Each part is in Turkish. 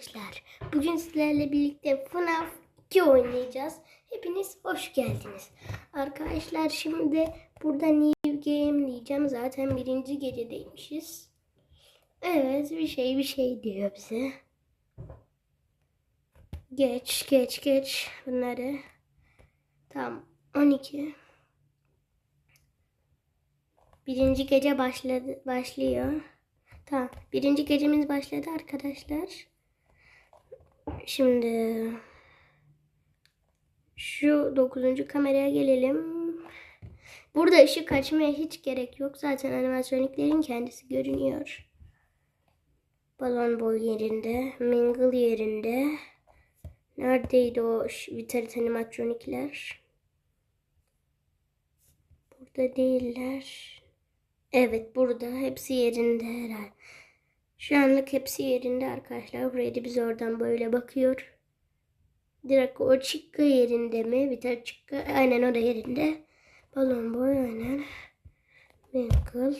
arkadaşlar. Bugün sizlerle birlikte FNAF 2 oynayacağız. Hepiniz hoş geldiniz. Arkadaşlar şimdi burada New Game diyeceğim. Zaten birinci gecedeymişiz. Evet bir şey bir şey diyor bize. Geç geç geç bunları. Tamam 12. Birinci gece başladı başlıyor. Tamam. Birinci gecemiz başladı arkadaşlar. Şimdi şu dokuzuncu kameraya gelelim. Burada ışık açmaya hiç gerek yok. Zaten animatroniklerin kendisi görünüyor. Balon boy yerinde. Mingle yerinde. Neredeydi o Vitarit animatronikler? Burada değiller. Evet burada. Hepsi yerinde herhalde. Şu anlık hepsi yerinde arkadaşlar. Freddy biz oradan böyle bakıyor. Direkt o çıkkı yerinde mi? Bir tane çıkkı. Aynen o da yerinde. Balon boy aynen. Michael.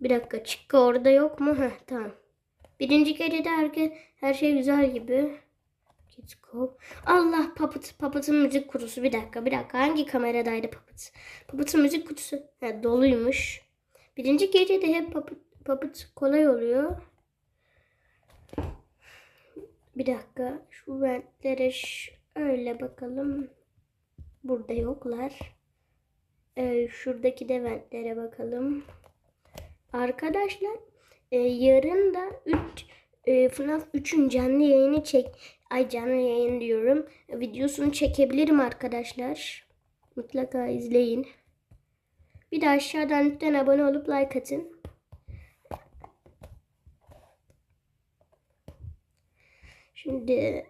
Bir dakika çıkkı orada yok mu? Heh tamam. Birinci gecede herkes, her şey güzel gibi. Kids Go. Allah Puppet. Puppet'ın müzik kutusu. Bir dakika bir dakika. Hangi kameradaydı Puppet? Puppet'ın müzik kutusu. Ha, doluymuş. Birinci gecede hep Puppet, Puppet kolay oluyor. Bir dakika. Şu ventlere şöyle bakalım. Burada yoklar. Ee, şuradaki de ventlere bakalım. Arkadaşlar e, yarın da 3 e, FNAF 3'ün canlı yayını çek ay canlı yayın diyorum. Videosunu çekebilirim arkadaşlar. Mutlaka izleyin. Bir de aşağıdan lütfen abone olup like atın. Şimdi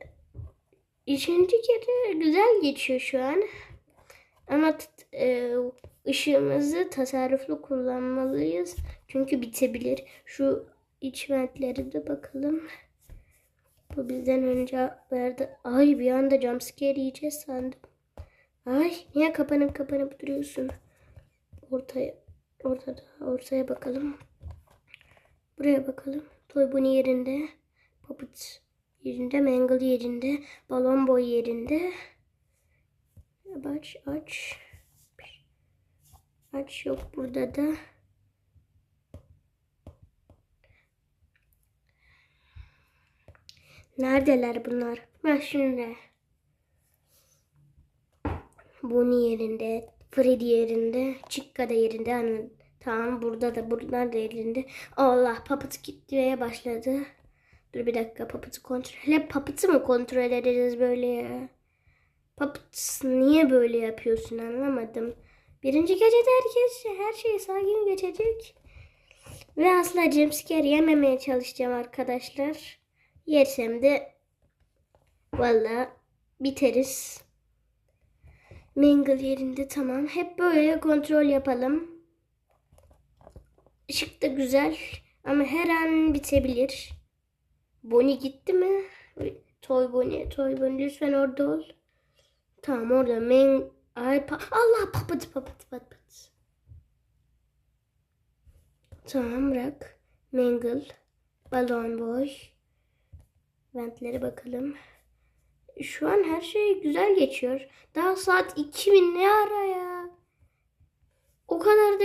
ikinci kere güzel geçiyor şu an. Ama e, ışığımızı tasarruflu kullanmalıyız. Çünkü bitebilir. Şu iç ventleri de bakalım. Bu bizden önce verdi. Ay bir anda jumpscare yiyeceğiz sandım. Ay niye kapanıp kapanıp duruyorsun? Ortaya ortada ortaya bakalım. Buraya bakalım. Toy Bunny yerinde. Puppet yerinde. Mangle yerinde. Balon boy yerinde. Aç aç. Aç yok burada da. Neredeler bunlar? Ha şimdi. Bonnie yerinde, Freddy yerinde, Chica da yerinde. Hani, tamam burada da bunlar da yerinde. Allah Puppet gitmeye başladı. Dur bir dakika Puppet'ı kontrol. Hep Puppet'ı mı kontrol edeceğiz böyle ya? Puppet niye böyle yapıyorsun anlamadım. Birinci gecede herkes her şey sakin geçecek. Ve asla jumpscare yememeye çalışacağım arkadaşlar. Yersem de valla biteriz. Mangle yerinde tamam. Hep böyle kontrol yapalım. Işık da güzel ama her an bitebilir. Bonnie gitti mi? Toy Bonnie, Toy Bonnie lütfen orada ol. Tamam orada. Man Ay, pa- Allah papat papat papat. Tamam bırak. Mangle. Balon boy. Ventlere bakalım. Şu an her şey güzel geçiyor. Daha saat 2000 ne ara ya? O kadar da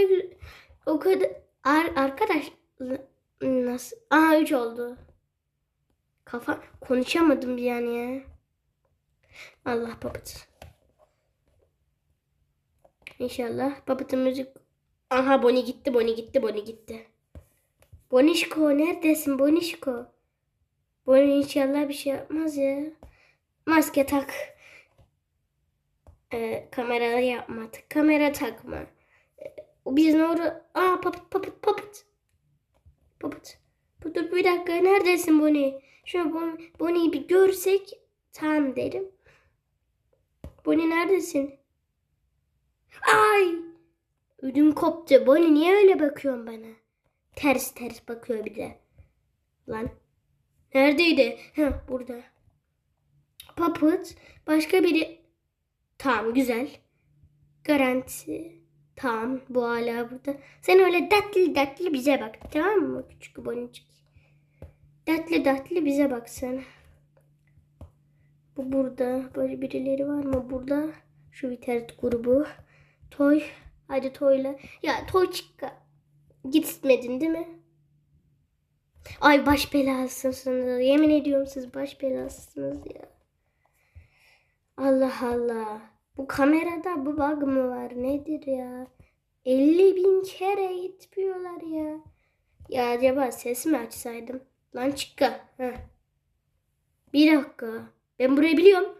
o kadar Ar- arkadaş nasıl? Aha 3 oldu. Kafa konuşamadım bir yani ya. Allah papat. İnşallah papatın müzik. Aha Boni gitti, Boni gitti, Boni gitti. Bonişko neredesin Bonişko? Boni inşallah bir şey yapmaz ya. Maske tak. Ee, kamera yapmadık. Kamera takma. Ee, biz ne orada? Aa papat papat. Papat. Bu- Dur bir dakika neredesin Boni? Şu Boni, Boni'yi bir görsek tamam derim. Boni neredesin? Ay! Ödüm koptu. Bonnie niye öyle bakıyorsun bana? Ters ters bakıyor bir de. Lan. Neredeydi? Ha burada. Puppet. Başka biri. Tamam güzel. Garanti. Tamam bu hala burada. Sen öyle dertli dertli bize bak. Tamam mı küçük boncuk? Dertli dertli bize baksana. Bu burada. Böyle birileri var mı burada? Şu Viterit grubu. Toy. Hadi Toy'la. Ya Toy çıkka. Gitmedin değil mi? Ay baş belasısınız. Yemin ediyorum siz baş belasısınız ya. Allah Allah. Bu kamerada bu bug mı var? Nedir ya? 50 bin kere gitmiyorlar ya. Ya acaba ses mi açsaydım? Lan çıkka. Heh. Bir dakika. Ben burayı biliyorum.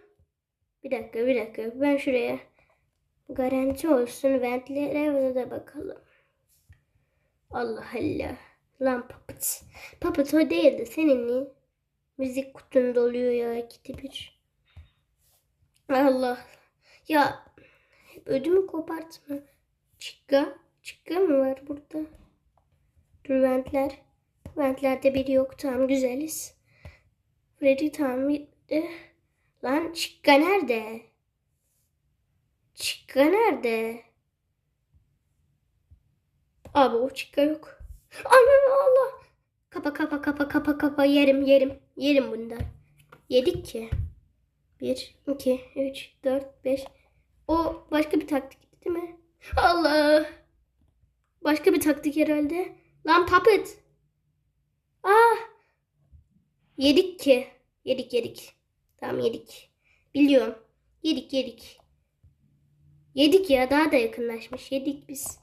Bir dakika bir dakika. Ben şuraya garanti olsun. Ventlere de bakalım. Allah Allah. Lan Puppet. Puppet o değil de senin niye? Müzik kutunda oluyor ya ikide bir. Allah. Ya ödümü kopartma. Çıkka. Çıkka mı var burada? Dur ventler. Ventlerde biri yok. Tamam güzeliz. Freddy tamam gitti. Lan çıkka nerede? Çıkka nerede? Abi o çıkka yok. Aman Allah. Kapa kapa kapa kapa kapa yerim yerim. Yerim bundan. Yedik ki. 1, 2, 3, 4, 5. O başka bir taktik değil mi? Allah. Başka bir taktik herhalde. Lan puppet. Ah. Yedik ki. Yedik yedik. Tamam yedik. Biliyorum. Yedik yedik. Yedik ya daha da yakınlaşmış. Yedik biz.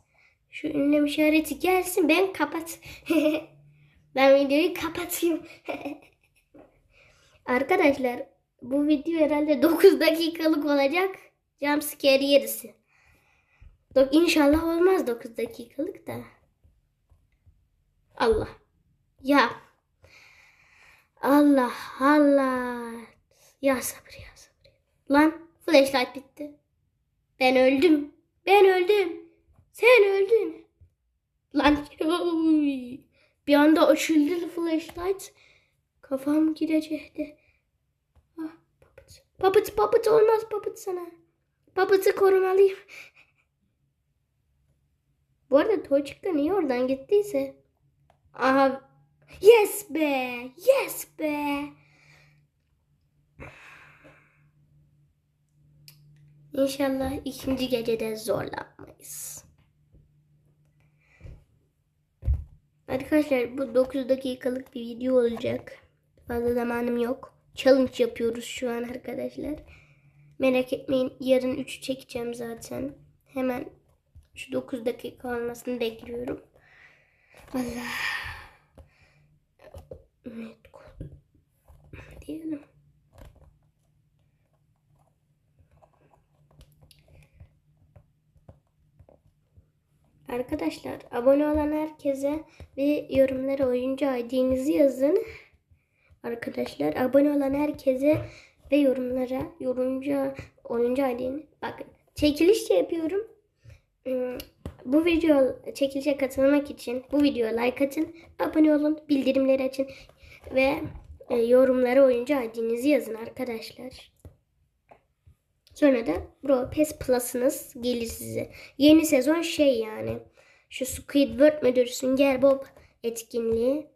Şu ünlem işareti gelsin ben kapat. ben videoyu kapatayım. Arkadaşlar bu video herhalde 9 dakikalık olacak. Jumpscare yerisi. İnşallah olmaz 9 dakikalık da. Allah. Ya. Allah Allah. Ya sabır ya sabır. Lan flashlight bitti. Ben öldüm. Ben öldüm. Sen öldün. Lan bir anda açıldı flashlight. Kafam gidecekti. Ah, papıt. Papıt papıt olmaz papıt sana. Papıtı korumalıyım. Bu arada Toçka niye oradan gittiyse. Aha. Yes be. Yes be. İnşallah ikinci gecede zorlanmayız. Arkadaşlar bu 9 dakikalık bir video olacak. Fazla zamanım yok. Challenge yapıyoruz şu an arkadaşlar. Merak etmeyin yarın 3 çekeceğim zaten. Hemen şu 9 dakika olmasını bekliyorum. Allah. Evet. Diyelim. Arkadaşlar abone olan herkese ve yorumlara oyuncu ID'nizi yazın. Arkadaşlar abone olan herkese ve yorumlara yorumcu oyuncu ID'ni bakın çekiliş yapıyorum. Hmm, Bu video çekilişe katılmak için bu videoya like atın, abone olun, bildirimleri açın ve e, yorumlara oyuncu ID'nizi yazın arkadaşlar. Sonra da Bro PES Plus'ınız gelir size. Yeni sezon şey yani. Şu Squidward müdür Sünger Bob etkinliği.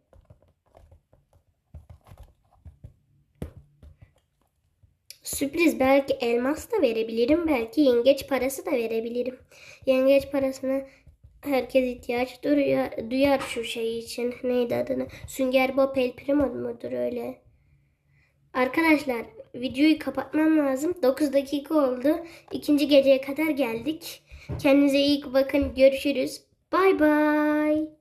Sürpriz belki elmas da verebilirim. Belki yengeç parası da verebilirim. Yengeç parasına herkes ihtiyaç duyar, duyar şu şey için. Neydi adını? Sünger Bob El Primo mudur öyle? Arkadaşlar videoyu kapatmam lazım. 9 dakika oldu. İkinci geceye kadar geldik. Kendinize iyi bakın. Görüşürüz. Bay bay.